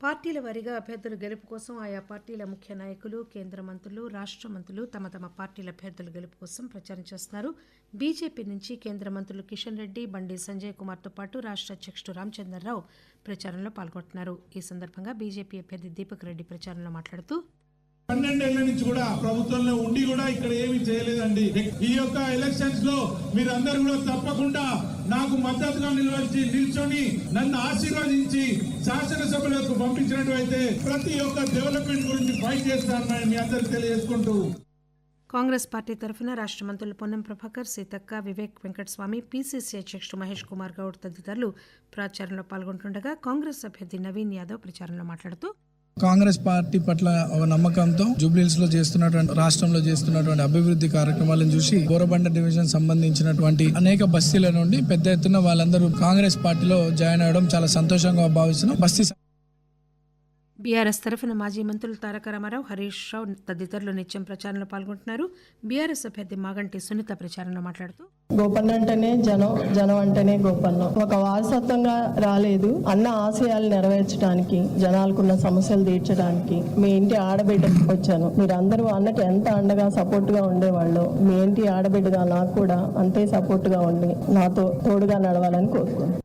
పార్టీల వారీగా అభ్యర్థుల గెలుపు కోసం ఆయా పార్టీల ముఖ్య నాయకులు కేంద్ర మంత్రులు రాష్ట్ర మంత్రులు తమ తమ పార్టీల అభ్యర్థుల గెలుపు కోసం ప్రచారం చేస్తున్నారు. బీజేపీ నుంచి కేంద్ర మంత్రులు కిషన్ రెడ్డి బండి సంజయ్ కుమార్తో పాటు రాష్ట్ర అధ్యక్షుడు రామచంద్రరావు ప్రచారంలో పాల్గొంటున్నారు. ఈ సందర్భంగా బీజేపీ అభ్యర్థి దీపక్ రెడ్డి ప్రచారంలో మాట్లాడుతూ పన్నెండేళ్ళ నుంచి కూడా ప్రభుత్వంలో ఉండి కూడా ఇక్కడ ఏమీ చేయలేదండి. ఈ యొక్క ఎలక్షన్స్లో మీరందరూ కూడా తప్పకుండా నాకు మద్దతుగా నిలవచ్చి నిల్చొని నన్ను ఆశీర్వదించి శాసనసభలకు పంపించినట్లయితే ప్రతి ఒక్క డెవలప్మెంట్ గురించి ఫైట్ చేస్తానని మీ అందరికి తెలియజేసుకుంటూ. కాంగ్రెస్ పార్టీ తరఫున రాష్ట్ర మంత్రులు పొన్నం ప్రభాకర్ సీతక్క వివేక్ వెంకటస్వామి పీసీసీ అధ్యక్షుడు మహేష్ కుమార్ గౌడ్ తదితరులు ప్రచారంలో పాల్గొంటుండగా కాంగ్రెస్ అభ్యర్థి నవీన్ యాదవ్ ప్రచారంలో మాట్లాడుతూ కాంగ్రెస్ పార్టీ పట్ల ఒక నమ్మకంతో జూబ్లీహిల్స్లో చేస్తున్నటువంటి రాష్ట్రంలో చేస్తున్నటువంటి అభివృద్ధి కార్యక్రమాలను చూసి గోరబండ డివిజన్ సంబంధించినటువంటి అనేక బస్తీల నుండి పెద్ద ఎత్తున వాళ్ళందరూ కాంగ్రెస్ పార్టీలో జాయిన్ అవడం చాలా సంతోషంగా భావిస్తున్నాం. బస్తీ బీఆర్ఎస్ తరఫున మాజీ మంత్రులు తారక రామారావు హరీష్ రావు తదితరులు నిత్యం ప్రచారంలో పాల్గొంటున్నారు. బీఆర్ఎస్ అభ్యర్థి మాగంటి సునీత ప్రచారంలో మాట్లాడుతూ గోపన్న అంటేనే జనం జనం అంటేనే గోపన్న. ఒక వారసత్వంగా రాలేదు. అన్న ఆశయాలు నెరవేర్చడానికి జనాలకున్న సమస్యలు తీర్చడానికి మీ ఇంటి ఆడబిడ్డ వచ్చాను. మీరందరూ అన్నకి ఎంత అండగా సపోర్ట్గా ఉండేవాళ్ళు మీ ఇంటి ఆడబిడ్డగా నాకు కూడా అంతే సపోర్ట్గా ఉండి నాతో తోడుగా నడవాలని కోరుకుంటున్నాను.